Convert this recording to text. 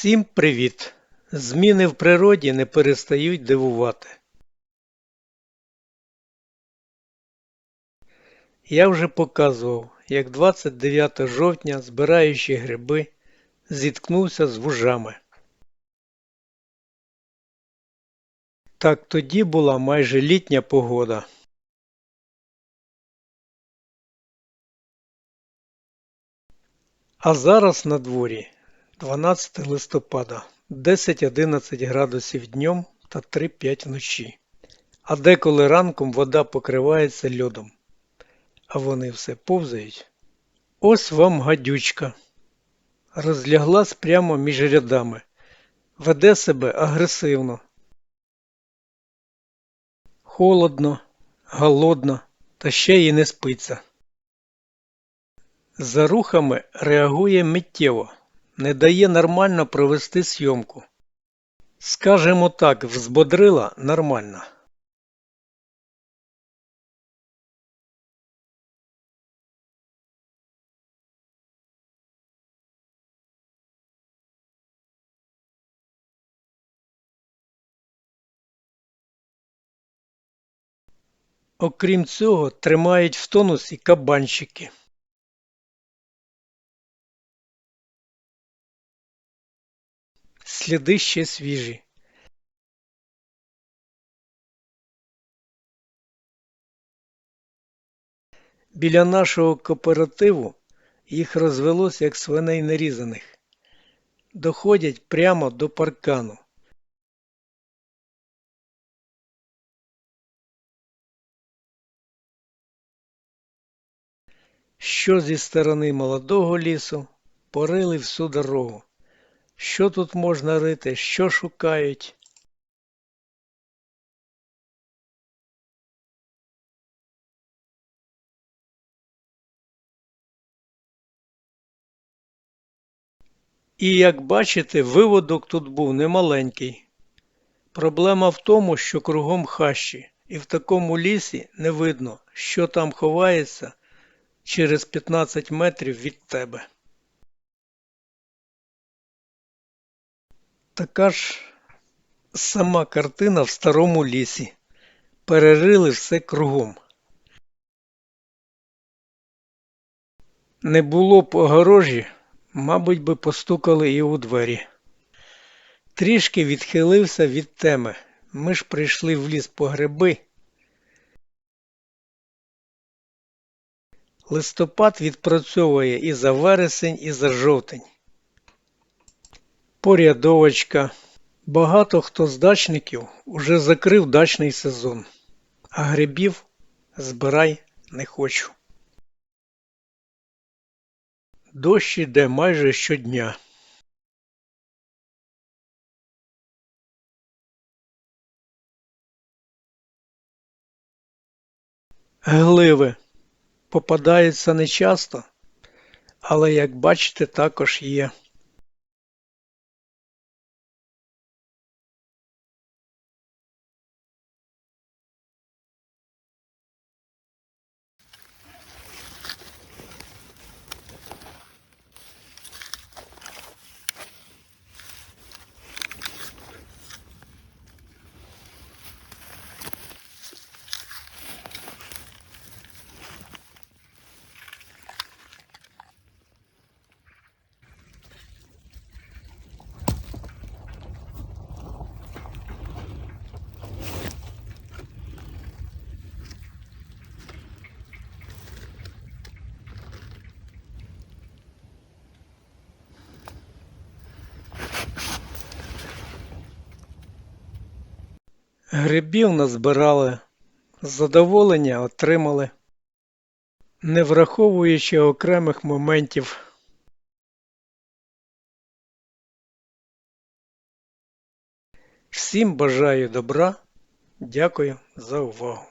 Всім привіт! Зміни в природі не перестають дивувати. Я вже показував, як 29 жовтня, збираючи гриби, зіткнувся з вужами. Так тоді була майже літня погода. А зараз на дворі 12 листопада, 10-11 градусів днем та 3-5 вночі. А деколи ранком вода покривається льодом. А вони все повзають. Ось вам гадючка. Розляглась прямо між рядами. Веде себе агресивно. Холодно, голодно, та ще й не спиться. За рухами реагує миттєво, не дає нормально провести зйомку. Скажемо так, взбодрила нормально. Окрім цього, тримають в тонусі кабанчики. Сліди ще свіжі. Біля нашого кооперативу їх розвелось як свиней нерізаних. Доходять прямо до паркану. Що зі сторони молодого лісу порили всю дорогу. Що тут можна рити, що шукають? І як бачите, виводок тут був немаленький. Проблема в тому, що кругом хащі, і в такому лісі не видно, що там ховається через 15 метрів від тебе. Така ж сама картина в старому лісі. Перерили все кругом. Не було б огорожі, мабуть би постукали і у двері. Трішки відхилився від теми. Ми ж прийшли в ліс по гриби. Листопад відпрацьовує і за вересень, і за жовтень. Порядовочка. Багато хто з дачників уже закрив дачний сезон, а грибів збирай не хочу. Дощ іде майже щодня. Гливи попадаються нечасто, але, як бачите, також є. Грибів назбирали, задоволення отримали, не враховуючи окремих моментів. Всім бажаю добра, дякую за увагу.